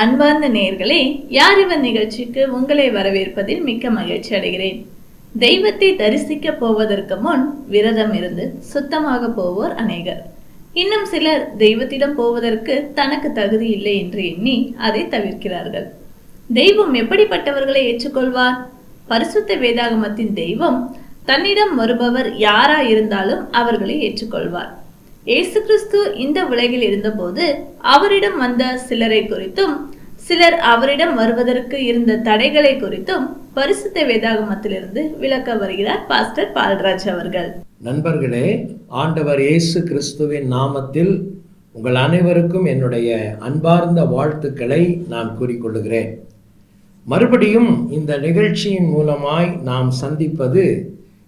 அன்பார்ந்த நேர்களே யார் இவன் நிகழ்ச்சிக்கு உங்களை வரவேற்பதில் மிக்க மகிழ்ச்சி அடைகிறேன். தெய்வத்தை தரிசிக்க போவதற்கு முன் விரதம் இருந்து சுத்தமாக போவோர் அநேகர். இன்னும் சிலர் தெய்வத்திடம் போவதற்கு தனக்கு தகுதி இல்லை என்று எண்ணி அதை தவிர்க்கிறார்கள். தெய்வம் எப்படிப்பட்டவர்களை ஏற்றுக்கொள்வார்? பரிசுத்த வேதாகமத்தின் தெய்வம் தன்னிடம் வருபவர் யாரா இருந்தாலும் அவர்களை ஏற்றுக்கொள்வார். இயேசு கிறிஸ்து இந்த உலகில் இருந்தபோது அவரிடம் வந்த சிலரை குறித்தும் சிலர் அவரிடம் வருவதற்கு இருந்த தடைகளை குறித்தும் பரிசுத்த வேதாகமத்திலிருந்து விளக்க வருகிறார் பாஸ்டர் பால்ராஜ் அவர்கள். நண்பர்களே ஆண்டவர் இயேசு கிறிஸ்துவின் நாமத்தில் உங்கள் அனைவருக்கும் என்னுடைய அன்பார்ந்த வாழ்த்துக்களை நான் கூறிக்கொள்கிறேன் மறுபடியும் இந்த நிகழ்ச்சியின் மூலமாய் நாம் சந்திப்பது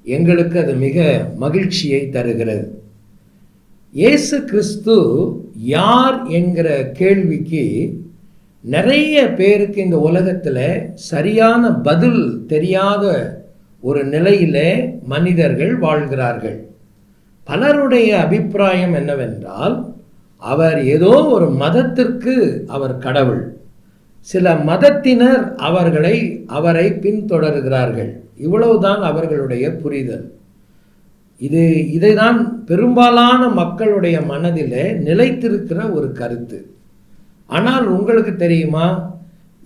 எங்களுக்கு அது மிக மகிழ்ச்சியை தருகிறது. இயேசு கிறிஸ்து யார் என்கிற கேள்விக்கு நிறைய பேருக்கு இந்த உலகத்தில் சரியான பதில் தெரியாத ஒரு நிலையிலே மனிதர்கள் வாழ்கிறார்கள். பலருடைய அபிப்பிராயம் என்னவென்றால் அவர் ஏதோ ஒரு மதத்திற்கு அவர் கடவுள். சில மதத்தினர் அவர்களை அவரை பின்தொடர்கிறார்கள். இவ்வளவுதான் அவர்களுடைய புரிதல். இது இதைதான் பெரும்பாலான மக்களுடைய மனதில் நிலைத்திருக்கிற ஒரு கருத்து. ஆனால் உங்களுக்கு தெரியுமா?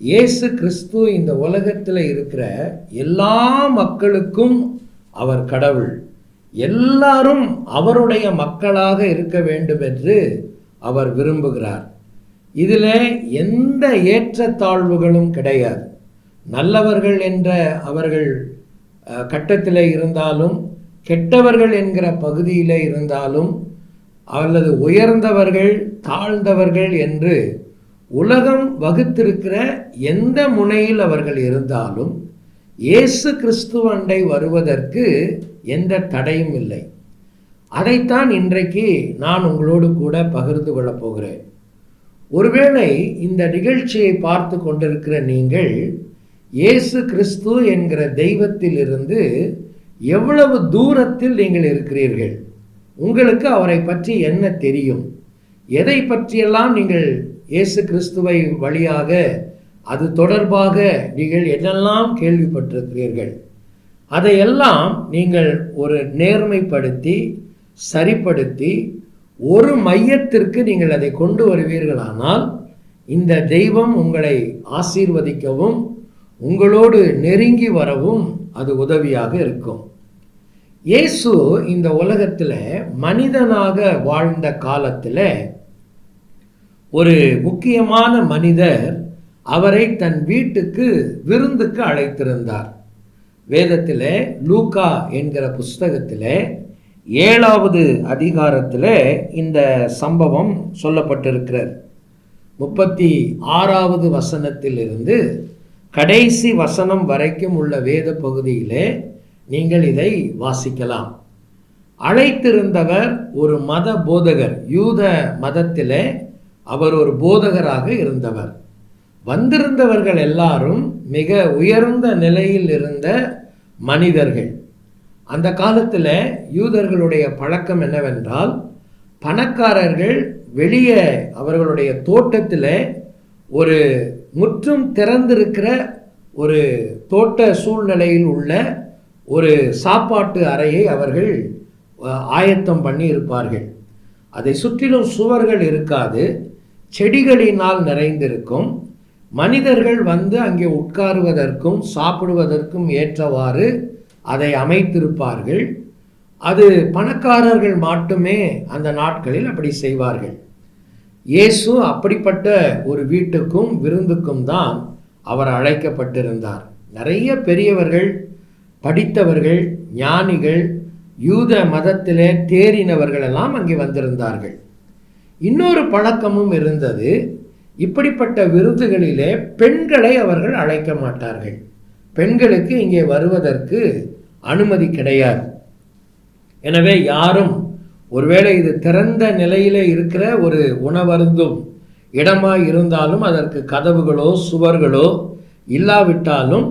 இயேசு கிறிஸ்து இந்த உலகத்தில் இருக்கிற எல்லா மக்களுக்கும் அவர் கடவுள். எல்லாரும் அவருடைய மக்களாக இருக்க வேண்டும் என்று அவர் விரும்புகிறார். இதில் எந்த ஏற்றத்தாழ்வுகளும் கிடையாது. நல்லவர்கள் என்ற அவர்கள் கட்டத்தில் இருந்தாலும் கெட்டவர்கள் என்கிற பகுதியில் இருந்தாலும் அல்லது உயர்ந்தவர்கள் தாழ்ந்தவர்கள் என்று உலகம் வகுத்திருக்கிற எந்த முனையில் அவர்கள் இருந்தாலும் இயேசு கிறிஸ்துவண்டை வருவதற்கு எந்த தடையும் இல்லை. அதைத்தான் இன்றைக்கு நான் உங்களோடு கூட பகிர்ந்து கொள்ளப் போகிறேன். ஒருவேளை இந்த நிகழ்ச்சியை பார்த்து கொண்டிருக்கிற நீங்கள் இயேசு கிறிஸ்து என்கிற தெய்வத்திலிருந்து எவ்வளவு தூரத்தில் நீங்கள் இருக்கிறீர்கள்? உங்களுக்கு அவரை பற்றி என்ன தெரியும்? எதை பற்றியெல்லாம் நீங்கள் இயேசு கிறிஸ்துவை வழியாக அது தொடர்பாக நீங்கள் என்னெல்லாம் கேள்விப்பட்டிருக்கிறீர்கள்? அதையெல்லாம் நீங்கள் ஒரு நேர்மைப்படுத்தி சரிப்படுத்தி ஒரு மையத்திற்கு நீங்கள் அதை கொண்டு வருவீர்களானால் இந்த தெய்வம் உங்களை ஆசீர்வதிக்கவும் உங்களோடு நெருங்கி வரவும் அது உதவியாக இருக்கும். இயேசு இந்த உலகத்தில் மனிதனாக வாழ்ந்த காலத்தில் ஒரு முக்கியமான மனிதர் அவரை தன் வீட்டுக்கு விருந்துக்கு அழைத்திருந்தார். வேதத்தில் லூகா என்கிற புஸ்தகத்தில் ஏழாவது அதிகாரத்தில் இந்த சம்பவம் சொல்லப்பட்டிருக்கிறார் முப்பத்தி ஆறாவது வசனத்திலிருந்து கடைசி வசனம் வரைக்கும் உள்ள வேத பகுதியிலே நீங்கள் இதை வாசிக்கலாம். அழைத்திருந்தவர் ஒரு மத போதகர். யூத மதத்திலே அவர் ஒரு போதகராக இருந்தவர். வந்திருந்தவர்கள் எல்லாரும் மிக உயர்ந்த நிலையில் இருந்த மனிதர்கள். அந்த காலத்தில் யூதர்களுடைய பழக்கம் என்னவென்றால் பணக்காரர்கள் வெளியே அவர்களுடைய தோட்டத்தில் ஒரு முற்றும் திறந்திருக்கிற ஒரு தோட்ட சூழ்நிலையில் உள்ள ஒரு சாப்பாட்டு அறையை அவர்கள் ஆயத்தம் பண்ணி இருப்பார்கள் அதை சுற்றிலும் சுவர்கள் இருக்காது செடிகளினால் நிறைந்திருக்கும். மனிதர்கள் வந்து அங்கே உட்காருவதற்கும் சாப்பிடுவதற்கும் ஏற்றவாறு அதை அமைத்திருப்பார்கள். அது பணக்காரர்கள் மட்டுமே அந்த நாட்களில் அப்படி செய்வார்கள். இயேசு அப்படிப்பட்ட ஒரு வீட்டுக்கும் விருந்துக்கும் தான் அவர் அழைக்கப்பட்டிருந்தார். நிறைய பெரியவர்கள் படித்தவர்கள் ஞானிகள் யூத மதத்திலே தேறினவர்கள் எல்லாம் அங்கே வந்திருந்தார்கள். இன்னொரு பழக்கமும் இருந்தது. இப்படிப்பட்ட விருதுகளிலே பெண்களை அவர்கள் அழைக்க மாட்டார்கள். பெண்களுக்கு இங்கே வருவதற்கு அனுமதி கிடையாது. எனவே யாரும் ஒருவேளை இது திறந்த நிலையிலே இருக்கிற ஒரு உணவருந்தும் இடமாய் இருந்தாலும் அதற்கு கதவுகளோ சுவர்களோ இல்லாவிட்டாலும்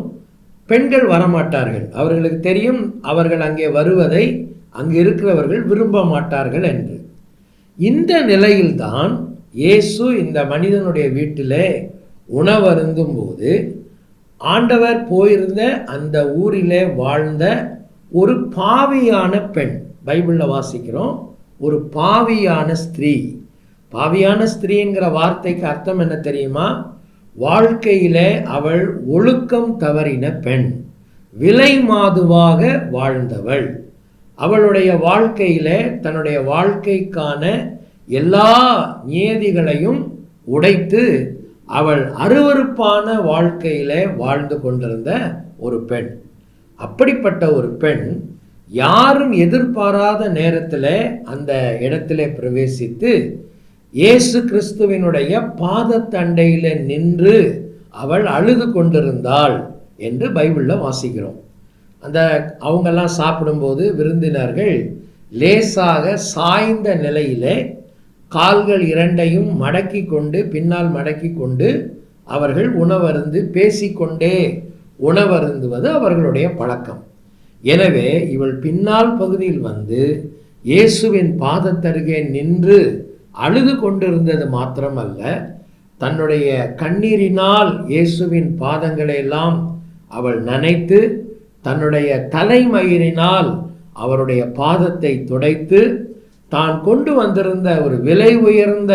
பெண்கள் வரமாட்டார்கள். அவர்களுக்கு தெரியும் அவர்கள் அங்கே வருவதை அங்கு இருக்கிறவர்கள் விரும்ப மாட்டார்கள் என்று. இந்த நிலையில்தான் இயேசு இந்த மனிதனுடைய வீட்டிலே உணவருந்தும் போது ஆண்டவர் போயிருந்த அந்த ஊரிலே வாழ்ந்த ஒரு பாவியான பெண் பைபிளில் வாசிக்கிறோம் ஒரு பாவியான ஸ்திரீ. பாவியான ஸ்திரீங்கிற வார்த்தைக்கு அர்த்தம் என்ன தெரியுமா? வாழ்க்கையிலே அவள் ஒழுக்கம் தவறின பெண் விலை மாதுவாக வாழ்ந்தவள். அவளுடைய வாழ்க்கையிலே தன்னுடைய வாழ்க்கைக்கான எல்லா நியதிகளையும் உடைத்து அவள் அருவருப்பான வாழ்க்கையிலே வாழ்ந்து கொண்டிருந்த ஒரு பெண். அப்படிப்பட்ட ஒரு பெண் யாரும் எதிர்பாராத நேரத்தில் அந்த இடத்திலே பிரவேசித்து இயேசு கிறிஸ்துவினுடைய பாதத்தண்டையில் நின்று அவள் அழுது கொண்டிருந்தாள் என்று பைபிளில் வாசிக்கிறோம். அந்த அவங்கெல்லாம் சாப்பிடும்போது விருந்தினர்கள் லேசாக சாய்ந்த நிலையிலே கால்கள் இரண்டையும் மடக்கி கொண்டு பின்னால் மடக்கி கொண்டு அவர்கள் உணவருந்து பேசிக்கொண்டே உணவருந்துவது அவர்களுடைய பழக்கம். எனவே இவள் பின்னால் பகுதியில் வந்து இயேசுவின் பாதத்தருகே நின்று அழுது கொண்டிருந்தது மாத்திரமல்ல தன்னுடைய கண்ணீரினால் இயேசுவின் பாதங்களை எல்லாம் அவள் நனைத்து தன்னுடைய தலைமயிரினால் அவருடைய பாதத்தை துடைத்து தான் கொண்டு வந்திருந்த ஒரு விலை உயர்ந்த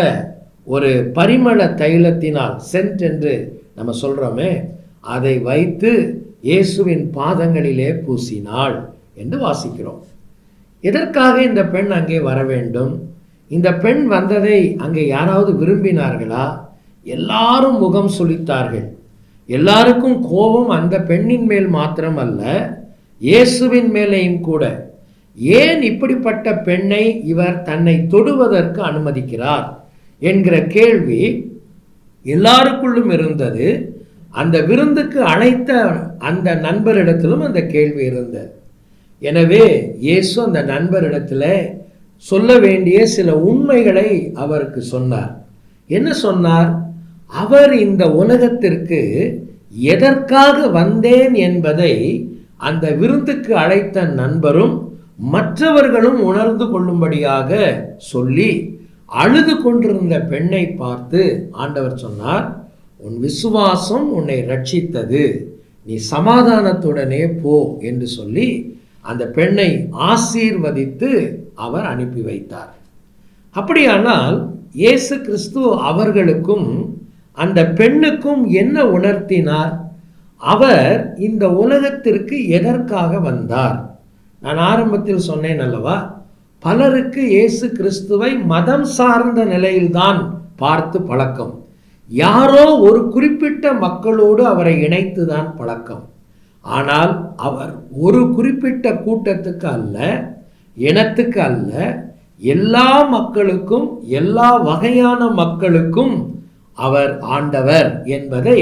ஒரு பரிமள தைலத்தினால் சென்ட் என்று நம்ம சொல்கிறோமே அதை வைத்து இயேசுவின் பாதங்களிலே பூசினாள் என்று வாசிக்கிறோம். எதற்காக இந்த பெண் அங்கே வர வேண்டும்? இந்த பெண் வந்ததை அங்கே யாராவது விரும்பினார்களா? எல்லாரும் முகம் சுளித்தார்கள். எல்லாருக்கும் கோபம் அந்த பெண்ணின் மேல் மாத்திரமல்ல இயேசுவின் மேலேயும் கூட. ஏன் இப்படிப்பட்ட பெண்ணை இவர் தன்னை தொடுவதற்கு அனுமதிக்கிறார்? என்கிற கேள்வி எல்லாருக்குள்ளும் இருந்தது. அந்த விருந்துக்கு அழைத்த அந்த நண்பரிடத்திலும் அந்த கேள்வி இருந்தது. எனவே இயேசு அந்த நண்பரிடத்தில் சொல்ல வேண்டிய சில உண்மைகளை அவருக்கு சொன்னார். என்ன சொன்னார்? அவர் இந்த உலகத்திற்கு எதற்காக வந்தேன் என்பதை அந்த விருந்துக்கு அழைத்த நண்பரும் மற்றவர்களும் உணர்ந்து கொள்ளும்படியாக சொல்லி அழுது கொண்டிருந்த பெண்ணை பார்த்து ஆண்டவர் சொன்னார் உன் விசுவாசம் உன்னை ரட்சித்தது. நீ சமாதானத்துடனே போ என்று சொல்லி அந்த பெண்ணை ஆசீர்வதித்து அவர் அனுப்பி வைத்தார். அப்படியானால் இயேசு கிறிஸ்து அவர்களுக்கும் அந்த பெண்ணுக்கும் என்ன உணர்த்தினார்? அவர் இந்த உலகத்திற்கு எதற்காக வந்தார்? நான் ஆரம்பத்தில் சொன்னேன் அல்லவா பலருக்கு இயேசு கிறிஸ்துவை மதம் சார்ந்த நிலையில்தான் பார்த்து பழக்கம். யாரோ ஒரு குறிப்பிட்ட மக்களோடு அவரை இணைத்துதான் பழக்கம். ஆனால் அவர் ஒரு குறிப்பிட்ட கூட்டத்துக்கு அல்ல இனத்துக்கு அல்ல எல்லா மக்களுக்கும் எல்லா வகையான மக்களுக்கும் அவர் ஆண்டவர் என்பதை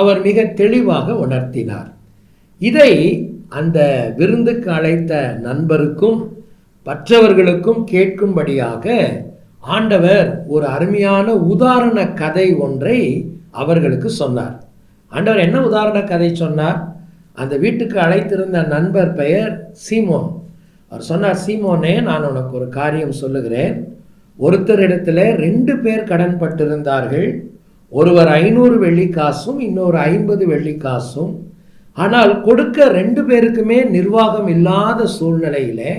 அவர் மிக தெளிவாக உணர்த்தினார். இதை அந்த விருந்துக்கு அழைத்த நண்பருக்கும் மற்றவர்களுக்கும் கேட்கும்படியாக ஆண்டவர் ஒரு அருமையான உதாரண கதை ஒன்றை அவர்களுக்கு சொன்னார். ஆண்டவர் என்ன உதாரண கதை சொன்னார்? அந்த வீட்டுக்கு அழைத்திருந்த நண்பர் பெயர் சீமோன். அவர் சொன்னார் சீமோனே நான் உனக்கு ஒரு காரியம் சொல்லுகிறேன். ஒருத்தரிடத்துல ரெண்டு பேர் கடன் பட்டிருந்தார்கள் ஒருவர் ஐநூறு வெள்ளிக்காசும் இன்னொரு ஐம்பது வெள்ளிக்காசும். ஆனால் கொடுக்க ரெண்டு பேருக்குமே நிர்வாகம் இல்லாத சூழ்நிலையிலே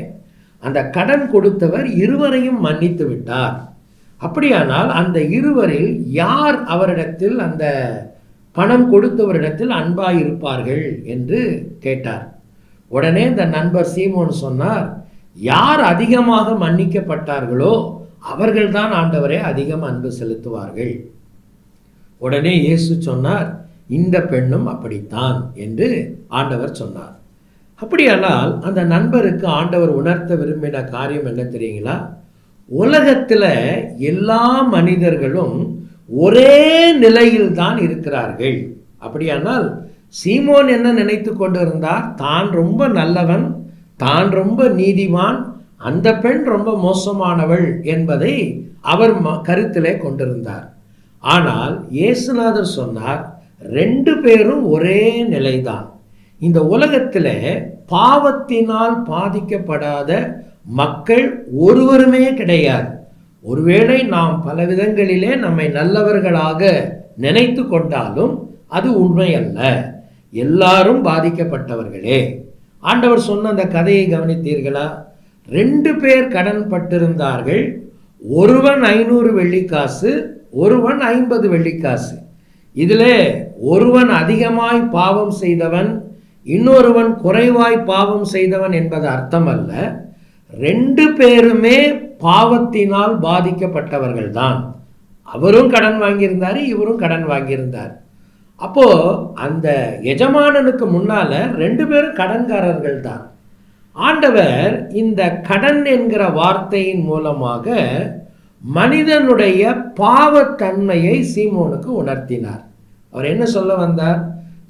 அந்த கடன் கொடுத்தவர் இருவரையும் மன்னித்து விட்டார். அப்படியானால் அந்த இருவரில் யார் அவரிடத்தில் அந்த பணம் கொடுத்தவரிடத்தில் அன்பாய் இருப்பார்கள் என்று கேட்டார். உடனே இந்த நண்பர் சீமோன் சொன்னார் யார் அதிகமாக மன்னிக்கப்பட்டார்களோ அவர்கள்தான் ஆண்டவரே அதிகம் அன்பு செலுத்துவார்கள். உடனே இயேசு சொன்னார் இந்த பெண்ணும் அப்படித்தான் என்று ஆண்டவர் சொன்னார். அப்படியானால் அந்த நண்பருக்கு ஆண்டவர் உணர்த்த விரும்பின காரியம் என்ன தெரியுங்களா? உலகத்தில் எல்லா மனிதர்களும் ஒரே நிலையில் தான் இருக்கிறார்கள். அப்படியானால் சீமோன் என்ன நினைத்து கொண்டிருந்தார்? தான் ரொம்ப நல்லவன் தான் ரொம்ப நீதிமான் அந்த பெண் ரொம்ப மோசமானவள் என்பதை அவர் ம- கருத்திலே கொண்டிருந்தார். ஆனால் இயேசுநாதர் சொன்னார் ரெண்டு பேரும் ஒரே நிலைதான். இந்த உலகத்தில் பாவத்தினால் பாதிக்கப்படாத மக்கள் ஒருவருமே கிடையாது. ஒருவேளை நாம் பல விதங்களிலே நம்மை நல்லவர்களாக நினைத்து கொண்டாலும் அது உண்மை அல்ல எல்லாரும் பாதிக்கப்பட்டவர்களே. ஆண்டவர் சொன்ன அந்த கதையை கவனித்தீர்களா? ரெண்டு பேர் கடன் பட்டிருந்தார்கள். ஒருவன் ஐநூறு வெள்ளிக்காசு ஒருவன் ஐம்பது வெள்ளிக்காசு. இதில் ஒருவன் அதிகமாய் பாவம் செய்தவன் இன்னொருவன் குறைவாய் பாவம் செய்தவன் என்பது அர்த்தம் அல்ல ரெண்டு பேருமே பாவத்தினால் பாதிக்கப்பட்டவர்கள் தான் அவரும் கடன் வாங்கியிருந்தார் இவரும் கடன் வாங்கியிருந்தார். அப்போது அந்த எஜமானனுக்கு முன்னால ரெண்டு பேரும் கடன்காரர்கள் தான் ஆண்டவர் இந்த கடன் என்கிற வார்த்தையின் மூலமாக மனிதனுடைய பாவத்தன்மையை சீமோனுக்கு உணர்த்தினார். அவர் என்ன சொல்ல வந்தார்?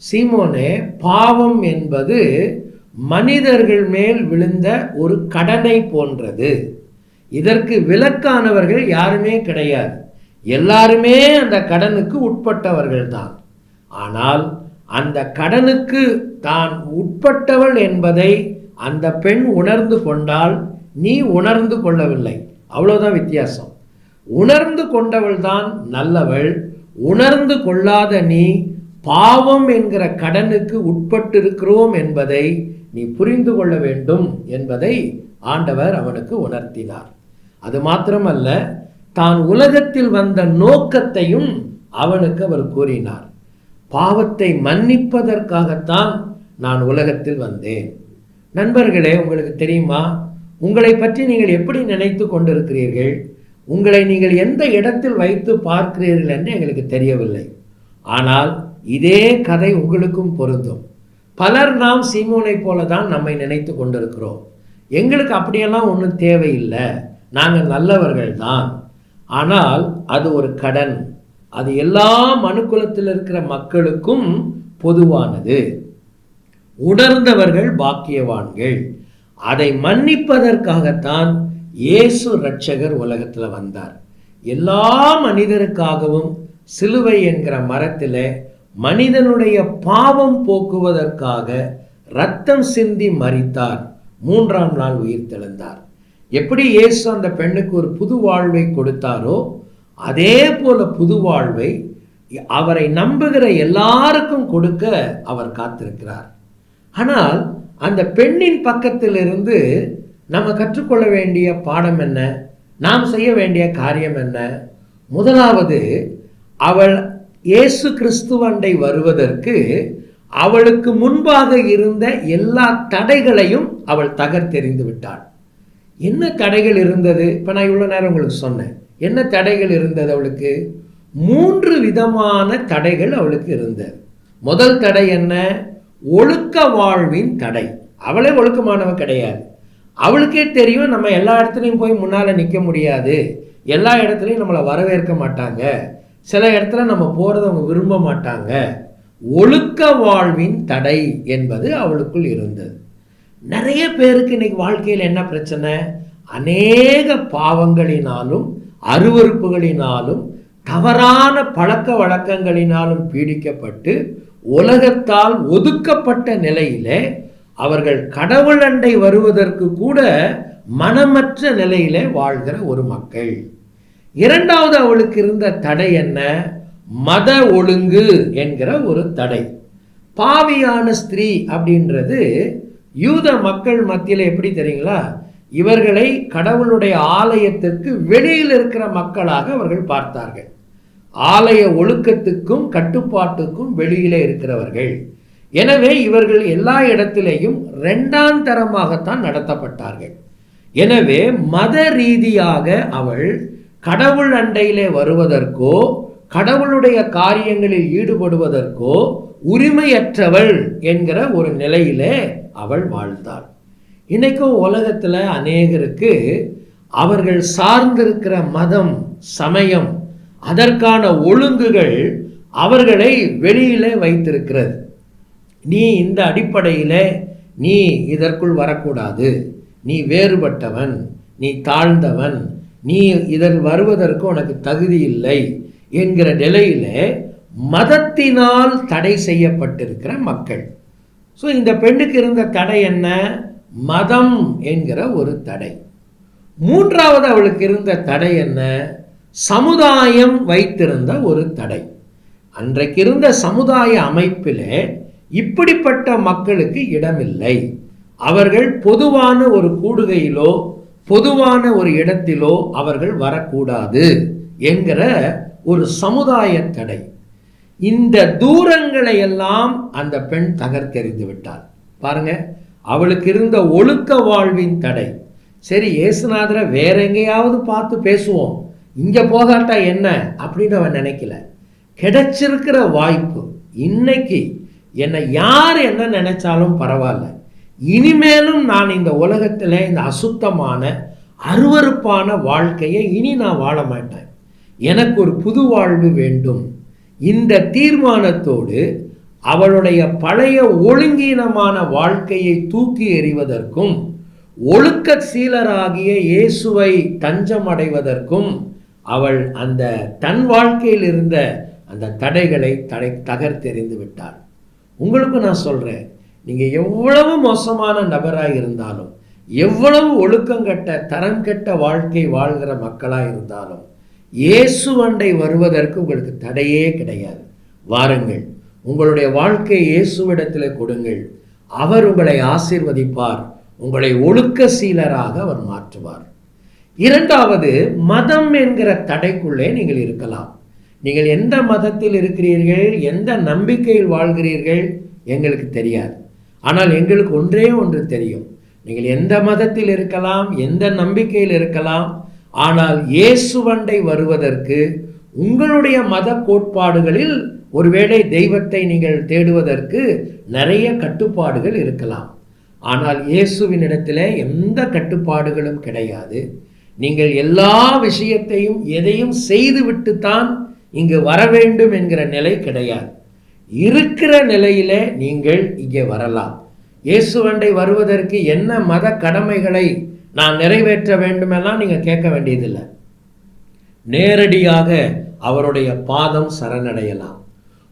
சீமோனே பாவம் என்பது மனிதர்கள் மேல் விழுந்த ஒரு கடனை போன்றது. இதற்கு விலக்கானவர்கள் யாருமே கிடையாது. எல்லாருமே அந்த கடனுக்கு உட்பட்டவர்கள் தான் ஆனால் அந்த கடனுக்கு தான் உட்பட்டவள் என்பதை அந்த பெண் உணர்ந்து கொண்டால் நீ உணர்ந்து கொள்ளவில்லை. அவ்வளோதான் வித்தியாசம். உணர்ந்து கொண்டவள் தான் நல்லவள். உணர்ந்து கொள்ளாத நீ பாவம் என்கிற கடனுக்கு உட்பட்டிருக்கிறோம் என்பதை நீ புரிந்து கொள்ள வேண்டும் என்பதை ஆண்டவர் அவனுக்கு உணர்த்தினார். அது மாத்திரமல்ல தான் உலகத்தில் வந்த நோக்கத்தையும் அவனுக்கு அவர் கூறினார். பாவத்தை மன்னிப்பதற்காகத்தான் நான் உலகத்தில் வந்தேன். நண்பர்களே உங்களுக்கு தெரியுமா? உங்களை பற்றி நீங்கள் எப்படி நினைத்து கொண்டிருக்கிறீர்கள்? உங்களை நீங்கள் எந்த இடத்தில் வைத்து பார்க்கிறீர்கள் என்று எங்களுக்கு தெரியவில்லை. ஆனால் இதே கதை உங்களுக்கும் பொருந்தும். பலர் நாம் சீமோனை போல தான் நம்மை நினைத்து கொண்டிருக்கிறோம். எங்களுக்கு அப்படியெல்லாம் ஒன்றும் தேவையில்லை. நாங்கள் நல்லவர்கள் தான். ஆனால் அது ஒரு கடன். அது எல்லா மனுக்குலத்தில் இருக்கிற மக்களுக்கும் பொதுவானது. உணர்ந்தவர்கள் பாக்கியவான்கள். அதை மன்னிப்பதற்காகத்தான் இயேசு ரட்சகர் உலகத்தில் வந்தார். எல்லா மனிதருக்காகவும் சிலுவை என்கிற மரத்தில் மனிதனுடைய பாவம் போக்குவதற்காக ரத்தம் சிந்தி மறித்தார் மூன்றாம் நாள் உயிர் தெழுந்தார். எப்படி இயேசு அந்த பெண்ணுக்கு ஒரு புது வாழ்வை கொடுத்தாரோ அதே போல புது வாழ்வை அவரை நம்புகிற எல்லாருக்கும் கொடுக்க அவர் காத்திருக்கிறார். ஆனால் அந்த பெண்ணின் பக்கத்திலிருந்து நம்ம கற்றுக்கொள்ள வேண்டிய பாடம் என்ன? நாம் செய்ய வேண்டிய காரியம் என்ன? முதலாவது அவள் இயேசு கிறிஸ்துவண்டை வருவதற்கு அவளுக்கு முன்பாக இருந்த எல்லா தடைகளையும் அவள் தகர்த்தெறிந்து விட்டாள். என்ன தடைகள் இருந்தது? இப்போ நான் இவ்வளோ நேரம் உங்களுக்கு சொன்னேன். என்ன தடைகள் இருந்தது அவளுக்கு? மூன்று விதமான தடைகள் அவளுக்கு இருந்தது. முதல் தடை என்ன? ஒழுக்க வாழ்வின் தடை. அவளே ஒழுக்கமானவ கிடையாது. அவளுக்கே தெரியும் நம்ம எல்லா இடத்துலையும் போய் முன்னால் நிற்க முடியாது. எல்லா இடத்துலையும் நம்மளை வரவேற்க மாட்டாங்க. சில இடத்துல நம்ம போகிறத அவங்க விரும்ப மாட்டாங்க. ஒழுக்க வாழ்வின் தடை என்பது அவளுக்குள் இருந்தது. நிறைய பேருக்கு இன்னைக்கு வாழ்க்கையில் என்ன பிரச்சனை? அநேக பாவங்களினாலும் அருவறுப்புகளினாலும் தவறான பழக்க வழக்கங்களினாலும் பீடிக்கப்பட்டு உலகத்தால் ஒதுக்கப்பட்ட நிலையிலே அவர்கள் கடவுள் அண்டை வருவதற்கு கூட மனமற்ற நிலையிலே வாழ்கிற ஒரு மக்கள். இரண்டாவது அவளுக்கு இருந்த தடை என்ன? மத ஒழுங்கு என்கிற ஒரு தடை. பாவியான ஸ்திரீ அப்படின்றது யூத மக்கள் மத்தியில் எப்படி தெரியுங்களா? இவர்களை கடவுளுடைய ஆலயத்திற்கு வெளியில் இருக்கிற மக்களாக அவர்கள் பார்த்தார்கள். ஆலய ஒழுக்கத்துக்கும் கட்டுப்பாட்டுக்கும் வெளியிலே இருக்கிறவர்கள். எனவே இவர்கள் எல்லா இடத்திலேயும் ரெண்டாம் தரமாகத்தான் நடத்தப்பட்டார்கள். எனவே மத ரீதியாக அவள் கடவுள் அண்டையிலே வருவதற்கோ கடவுளுடைய காரியங்களில் ஈடுபடுவதற்கோ உரிமையற்றவள் என்கிற ஒரு நிலையிலே அவள் வாழ்ந்தாள். இன்றைக்கும் உலகத்தில் அநேகருக்கு அவர்கள் சார்ந்திருக்கிற மதம் சமயம் அதற்கான ஒழுங்குகள் அவர்களை வெளியிலே வைத்திருக்கிறது. நீ இந்த அடிப்படையில் நீ இதற்குள் வரக்கூடாது. நீ வேறுபட்டவன் நீ தாழ்ந்தவன் நீ இதில் வருவதற்கு உனக்கு தகுதி இல்லை. என்கிற நிலையில் மதத்தினால் தடை செய்யப்பட்டிருக்கிற மக்கள். ஸோ இந்த பெண்ணுக்கு இருந்த தடை என்ன? மதம் என்கிற ஒரு தடை. மூன்றாவது அவளுக்கு இருந்த தடை என்ன? சமுதாயம் வைத்திருந்த ஒரு தடை. அன்றைக்கு இருந்த சமுதாய அமைப்பில் இப்படிப்பட்ட மக்களுக்கு இடமில்லை. அவர்கள் பொதுவான ஒரு கூடுகையிலோ பொதுவான ஒரு இடத்திலோ அவர்கள் வரக்கூடாது என்கிற ஒரு சமுதாய தடை இந்த தூரங்களை எல்லாம் அந்த பெண் தகர்த்தெறிந்து விட்டாள். பாருங்க அவளுக்கு இருந்த ஒழுக்க வாழ்வின் தடை. சரி இயேசுநாதரை வேற எங்கேயாவது பார்த்து பேசுவோம். இங்கே போகாட்டா என்ன? அப்படின்னு அவன் நினைக்கல. கிடைச்சிருக்கிற வாய்ப்பு இன்னைக்கு என்னை யார் என்ன நினைச்சாலும் பரவாயில்ல. இனிமேலும் நான் இந்த உலகத்தில் இந்த அசுத்தமான அருவருப்பான வாழ்க்கையை இனி நான் வாழ மாட்டேன். எனக்கு ஒரு புது வாழ்வு வேண்டும். இந்த தீர்மானத்தோடு அவளுடைய பழைய ஒழுங்கீனமான வாழ்க்கையை தூக்கி எறிவதற்கும் ஒழுக்க சீலராகிய இயேசுவை தஞ்சம் அடைவதற்கும் அவள் அந்த தன் வாழ்க்கையில் இருந்த அந்த தடைகளை தடை தகர்த்தெறிந்து விட்டாள். உங்களுக்கு நான் சொல்கிறேன் நீங்கள் எவ்வளவு மோசமான நபராக இருந்தாலும் எவ்வளவு ஒழுக்கங்கெட்ட தரம் கெட்ட வாழ்க்கை வாழ்கிற மக்களாக இருந்தாலும் இயேசு அண்டை வருவதற்கு உங்களுக்கு தடையே கிடையாது. வாருங்கள் உங்களுடைய வாழ்க்கையை இயேசுவிடத்தில் கொடுங்கள். அவர் உங்களை ஆசீர்வதிப்பார் உங்களை ஒழுக்க சீலராக அவர் மாற்றுவார். இரண்டாவது மதம் என்கிற தடைக்குள்ளே நீங்கள் இருக்கலாம். நீங்கள் எந்த மதத்தில் இருக்கிறீர்கள் எந்த நம்பிக்கையில் வாழ்கிறீர்கள் எங்களுக்கு தெரியாது. ஆனால் எங்களுக்கு ஒன்றே ஒன்று தெரியும். நீங்கள் எந்த மதத்தில் இருக்கலாம் எந்த நம்பிக்கையில் இருக்கலாம் ஆனால் இயேசுவண்டை வருவதற்கு உங்களுடைய மத கோட்பாடுகளில் ஒருவேளை தெய்வத்தை நீங்கள் தேடுவதற்கு நிறைய கட்டுப்பாடுகள் இருக்கலாம். ஆனால் இயேசுவின் இடத்துல எந்த கட்டுப்பாடுகளும் கிடையாது. நீங்கள் எல்லா விஷயத்தையும் எதையும் செய்துவிட்டுத்தான் இங்கு வர வேண்டும் என்கிற நிலை கிடையாது. இருக்கிற நிலையில நீங்கள் இங்கே வரலாம். இயேசுவண்டை வருவதற்கு என்ன மத கடமைகளை நான் நிறைவேற்ற வேண்டுமெல்லாம் நீங்கள் கேட்க வேண்டியதில்லை. நேரடியாக அவருடைய பாதம் சரணடையலாம்.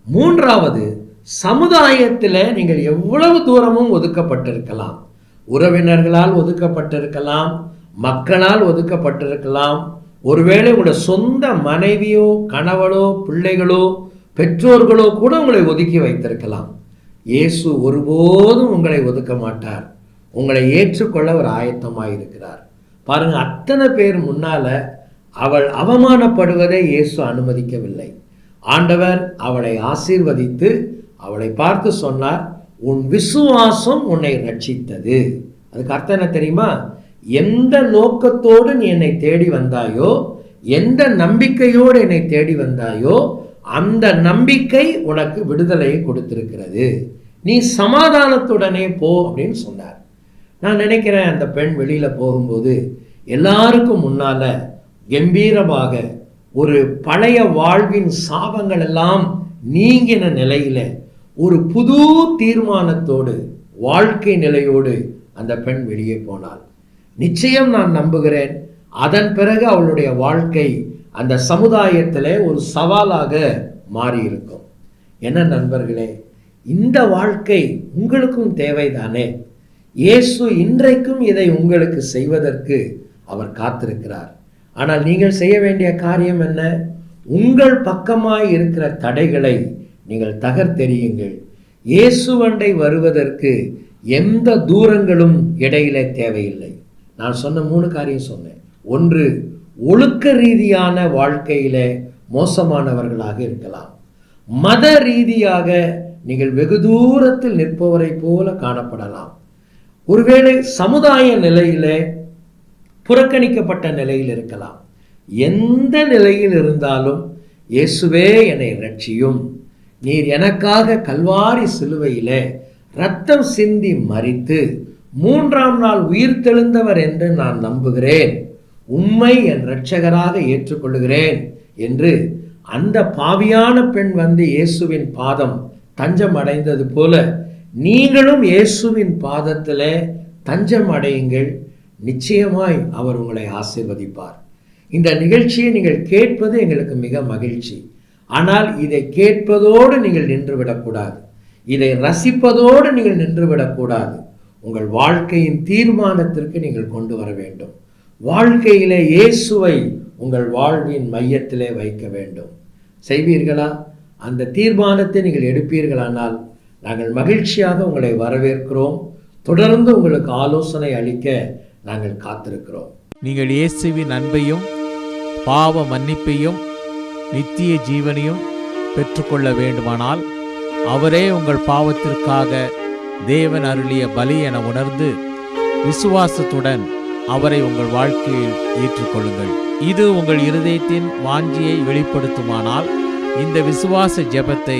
மூன்றாவது சமுதாயத்தில் நீங்கள் எவ்வளவு தூரமும் ஒதுக்கப்பட்டிருக்கலாம். உறவினர்களால் ஒதுக்கப்பட்டிருக்கலாம் மக்களால் ஒதுக்கப்பட்டிருக்கலாம். ஒருவேளை உங்களுடைய சொந்த மனைவியோ கணவனோ பிள்ளைகளோ பெற்றோர்களோ கூட உங்களை ஒதுக்கி வைத்திருக்கலாம். இயேசு ஒருபோதும் உங்களை ஒதுக்க மாட்டார். உங்களை ஏற்றுக்கொள்ள அவர் ஆயத்தமாக இருக்கிறார் பாருங்க அத்தனை பேர் முன்னால அவள் அவமானப்படுவதை இயேசு அனுமதிக்கவில்லை. ஆண்டவர் அவளை ஆசீர்வதித்து அவளை பார்த்து சொன்னார் உன் விசுவாசம் உன்னை ரட்சித்தது. அதுக்கு அர்த்தம் என்ன தெரியுமா? எந்த நோக்கத்தோடு நீ என்னை தேடி வந்தாயோ எந்த நம்பிக்கையோடு என்னை தேடி வந்தாயோ அந்த நம்பிக்கை உனக்கு விடுதலையை கொடுத்திருக்கிறது. நீ சமாதானத்துடனே போ அப்படின்னு சொன்னார். நான் நினைக்கிறேன் அந்த பெண் வெளியில் போகும்போது எல்லாருக்கும் முன்னால் கம்பீரமாக ஒரு பழைய வாழ்வின் சாபங்கள் எல்லாம் நீங்கின நிலையில் ஒரு புது தீர்மானத்தோடு வாழ்க்கை நிலையோடு அந்த பெண் வெளியே போனாள். நிச்சயம் நான் நம்புகிறேன். அதன் பிறகு அவளுடைய வாழ்க்கை அந்த சமுதாயத்தில் ஒரு சவாலாக மாறியிருக்கும். என்ன நண்பர்களே இந்த வாழ்க்கை உங்களுக்கும் தேவைதானே? இயேசு இன்றைக்கும் இதை உங்களுக்கு செய்வதற்கு அவர் காத்திருக்கிறார். ஆனால் நீங்கள் செய்ய வேண்டிய காரியம் என்ன? உங்கள் பக்கமாய் இருக்கிற தடைகளை நீங்கள் தகர்த்தெறியுங்கள். இயேசுவண்டை வருவதற்கு எந்த தூரங்களும் இடையிலே தேவையில்லை. நான் சொன்ன மூணு காரியம் சொன்னேன். ஒன்று ஒழுக்க ரீதியான வாழ்க்கையில மோசமானவர்களாக இருக்கலாம். மத ரீதியாக நீங்கள் வெகு தூரத்தில் நிற்பவரை போல காணப்படலாம். ஒருவேளை சமுதாய நிலையிலே புறக்கணிக்கப்பட்ட நிலையில் இருக்கலாம். எந்த நிலையில் இருந்தாலும் இயேசுவே என்னை ரட்சியும். நீர் எனக்காக கல்வாரி சிலுவையிலே ரத்தம் சிந்தி மறித்து மூன்றாம் நாள் உயிர் தெழுந்தவர் என்று நான் நம்புகிறேன். உம்மை என் இரட்சகராக ஏற்றுக்கொள்கிறேன் என்று அந்த பாவியான பெண் வந்து இயேசுவின் பாதம் தஞ்சம் அடைந்தது போல நீங்களும் இயேசுவின் பாதத்திலே தஞ்சம் அடையுங்கள். நிச்சயமாய் அவர் உங்களை ஆசீர்வதிப்பார். இந்த நிகழ்ச்சியை நீங்கள் கேட்பது எங்களுக்கு மிக மகிழ்ச்சி. ஆனால் இதை கேட்பதோடு நீங்கள் நின்றுவிடக்கூடாது இதை ரசிப்பதோடு நீங்கள் நின்றுவிடக்கூடாது உங்கள் வாழ்க்கையின் தீர்மானத்திற்கு நீங்கள் கொண்டு வர வேண்டும். வாழ்க்கையிலே இயேசுவை உங்கள் வாழ்வின் மையத்திலே வைக்க வேண்டும். செய்வீர்களா? அந்த தீர்மானத்தை நீங்கள் எடுப்பீர்களானால் நாங்கள் மகிழ்ச்சியாக உங்களை வரவேற்கிறோம். தொடர்ந்து உங்களுக்கு ஆலோசனை அளிக்க நாங்கள் காத்திருக்கிறோம். நீங்கள் இயேசுவின் அன்பையும் பாவ மன்னிப்பையும் நித்திய ஜீவனையும் பெற்றுக்கொள்ள வேண்டுமானால் அவரே உங்கள் பாவத்திற்காக தேவன் அருளிய பலி என உணர்ந்து விசுவாசத்துடன் அவரை உங்கள் வாழ்க்கையில் ஏற்றுக்கொள்ளுங்கள். இது உங்கள் இருதயத்தின் வாஞ்சியை வெளிப்படுத்துமானால் இந்த விசுவாச ஜெபத்தை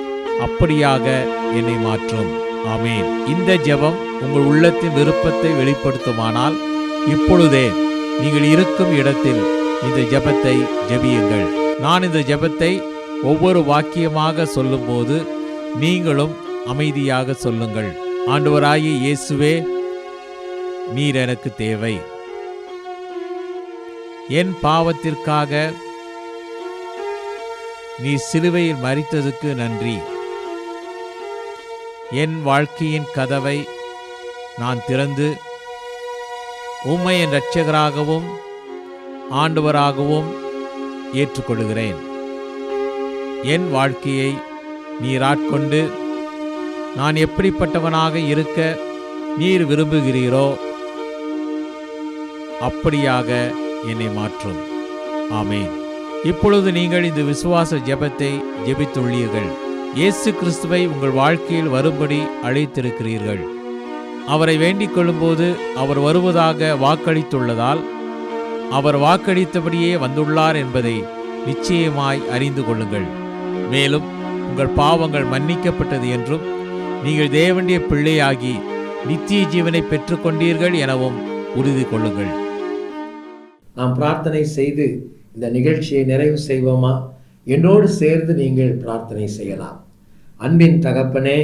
அப்படியாக என்னை மாற்றும். ஆமேன். இந்த ஜெபம் உங்கள் உள்ளத்தின் விருப்பத்தை வெளிப்படுத்துமானால் இப்பொழுதே நீங்கள் இருக்கும் இடத்தில் இந்த ஜெபத்தை ஜெபியுங்கள். நான் இந்த ஜெபத்தை ஒவ்வொரு வாக்கியமாக சொல்லும்போது நீங்களும் அமைதியாக சொல்லுங்கள். ஆண்டவராகிய இயேசுவே நீர் எனக்கு தேவை. என் பாவத்திற்காக நீ சிலுவையில் மறித்ததுக்கு நன்றி. என் வாழ்க்கையின் கதவை நான் திறந்து உம்மை என் இரட்சகராகவும் ஆண்டவராகவும் ஏற்றுக்கொள்கிறேன் என் வாழ்க்கையை நீராட்கொண்டு நான் எப்படிப்பட்டவனாக இருக்க நீர் விரும்புகிறீரோ அப்படியாக என்னை மாற்றும். ஆமேன். இப்பொழுது நீங்கள் இந்த விசுவாச ஜெபத்தை ஜெபித்துள்ளீர்கள். இயேசு கிறிஸ்துவை உங்கள் வாழ்க்கையில் வரும்படி அழைத்திருக்கிறீர்கள். அவரை வேண்டிக் கொள்ளும்போது அவர் வருவதாக வாக்களித்துள்ளதால் அவர் வாக்களித்தபடியே வந்துள்ளார் என்பதை நிச்சயமாய் அறிந்து கொள்ளுங்கள். மேலும் உங்கள் பாவங்கள் மன்னிக்கப்பட்டது என்றும் நீங்கள் தேவனுடைய பிள்ளையாகி நித்திய ஜீவனை பெற்றுக்கொண்டீர்கள் எனவும் உறுதி கொள்ளுங்கள். நாம் பிரார்த்தனை செய்து இந்த நிகழ்ச்சியை நிறைவு செய்வோமா? என்னோடு சேர்ந்து நீங்கள் பிரார்த்தனை செய்யலாம். அன்பின் தகப்பனே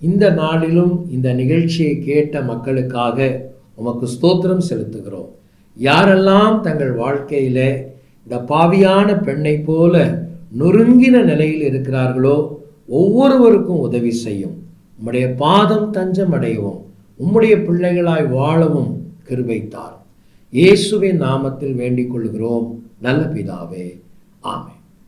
இந்த நாளிலும் இந்த நிகழ்ச்சியை கேட்ட மக்களுக்காக உமக்கு ஸ்தோத்திரம் செலுத்துகிறோம். யாரெல்லாம் தங்கள் வாழ்க்கையில் இந்த பாவியான பெண்ணை போல நொறுங்கின நிலையில் இருக்கிறார்களோ ஒவ்வொருவருக்கும் உதவி செய்யும். உம்முடைய பாதம் தஞ்சம் அடையவும் உம்முடைய பிள்ளைகளாய் வாழவும் கிருபைத்தார். இயேசுவின் நாமத்தில் வேண்டிக் கொள்கிறோம். நல்ல பிதாவே ஆமென்.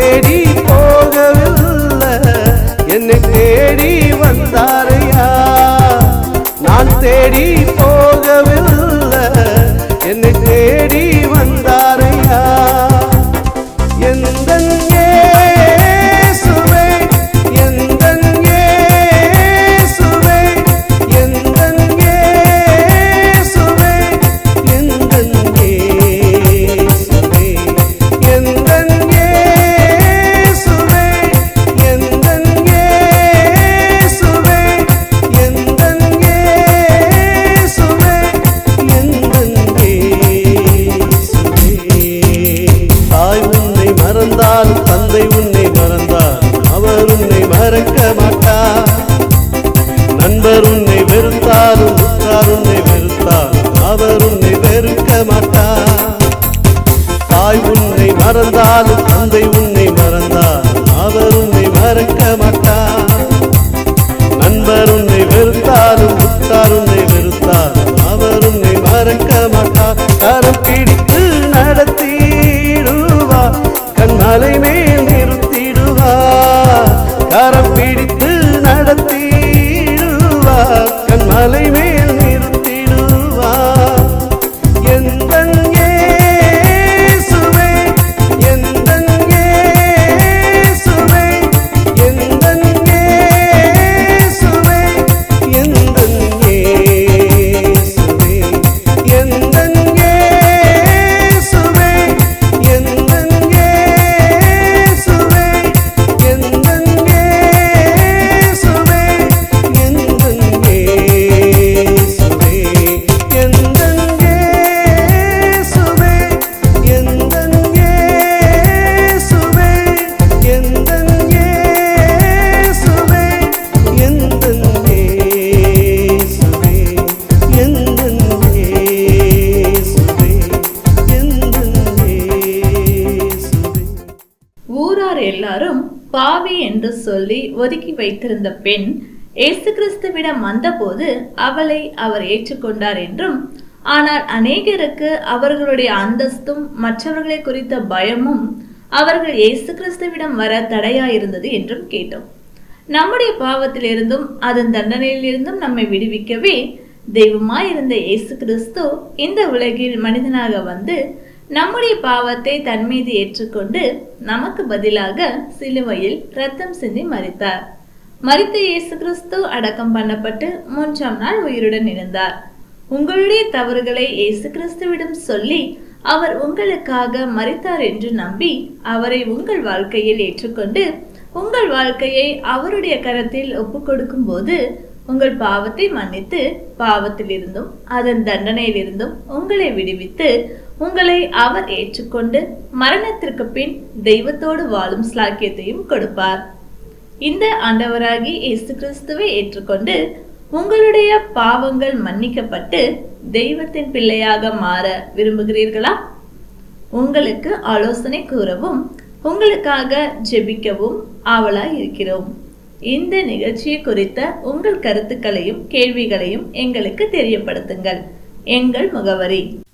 querido. ஒதுக்கி வைத்திருந்த பெண் இயேசு கிறிஸ்துவிடம் வந்தபோது அவளை அவர் ஏற்றுக்கொண்டார் என்றும் ஆனால் அநேகருக்கு அவர்களுடைய அந்தஸ்தும் மற்றவர்களை குறித்த பயமும் அவர்கள் இயேசு கிறிஸ்துவிடம் வர தடையாயிருந்தது என்றும் கேட்டோம். நம்முடைய பாவத்திலிருந்தும் அதன் தண்டனையிலிருந்தும் நம்மை விடுவிக்கவே தெய்வமாயிருந்த இயேசு கிறிஸ்து இந்த உலகில் மனிதனாக வந்து நம்முடைய பாவத்தை தன் மீது ஏற்றுக்கொண்டு நமக்கு பதிலாக சிலுவையில் ரத்தம் சிந்தி மறித்தார் மறித்த இயேசு கிறிஸ்து அடக்கம் பண்ணப்பட்டு மூன்றாம் நாள் உயிருடன் இருந்தார். உங்களுடைய தவறுகளை இயேசு கிறிஸ்துவிடம் சொல்லி அவர் உங்களுக்காக மறித்தார் என்று நம்பி அவரை உங்கள் வாழ்க்கையில் ஏற்றுக்கொண்டு உங்கள் வாழ்க்கையை அவருடைய கரத்தில் ஒப்புக்கொடுக்கும் போது உங்கள் பாவத்தை மன்னித்து பாவத்திலிருந்தும் அதன் தண்டனையிலிருந்தும் உங்களை விடுவித்து உங்களை அவர் ஏற்றுக்கொண்டு மரணத்திற்கு பின் தெய்வத்தோடு வாழும் ஸ்லாக்கியத்தையும் கொடுப்பார். இந்த ஆண்டவராகி இயேசு கிறிஸ்துவை ஏற்றுக்கொண்டு உங்களுடைய பாவங்கள் மன்னிக்கப்பட்டு தெய்வத்தின் பிள்ளையாக மாற விரும்புகிறீர்களா? உங்களுக்கு ஆலோசனை கூறவும் உங்களுக்காக ஜெபிக்கவும் ஆவலாய் இருக்கிறோம். இந்த நிகழ்ச்சியை குறித்த உங்கள் கருத்துக்களையும் கேள்விகளையும் எங்களுக்கு தெரியப்படுத்துங்கள். எங்கள் முகவரி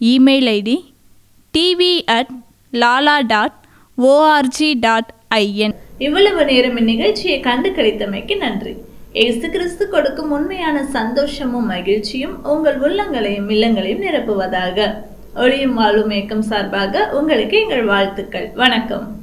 Email ID TV at Lala dot ORG dot IN இவ்வளவு நேரம் இந்நிகழ்ச்சியை கண்டு கழித்தமைக்கு நன்றி. ஏசு கிறிஸ்து கொடுக்கும் உண்மையான சந்தோஷமும் மகிழ்ச்சியும் உங்கள் உள்ளங்களையும் இல்லங்களையும் நிரப்புவதாக. ஒளியும் வாழும் இயக்கம் சார்பாக உங்களுக்கு எங்கள் வாழ்த்துக்கள். வணக்கம்.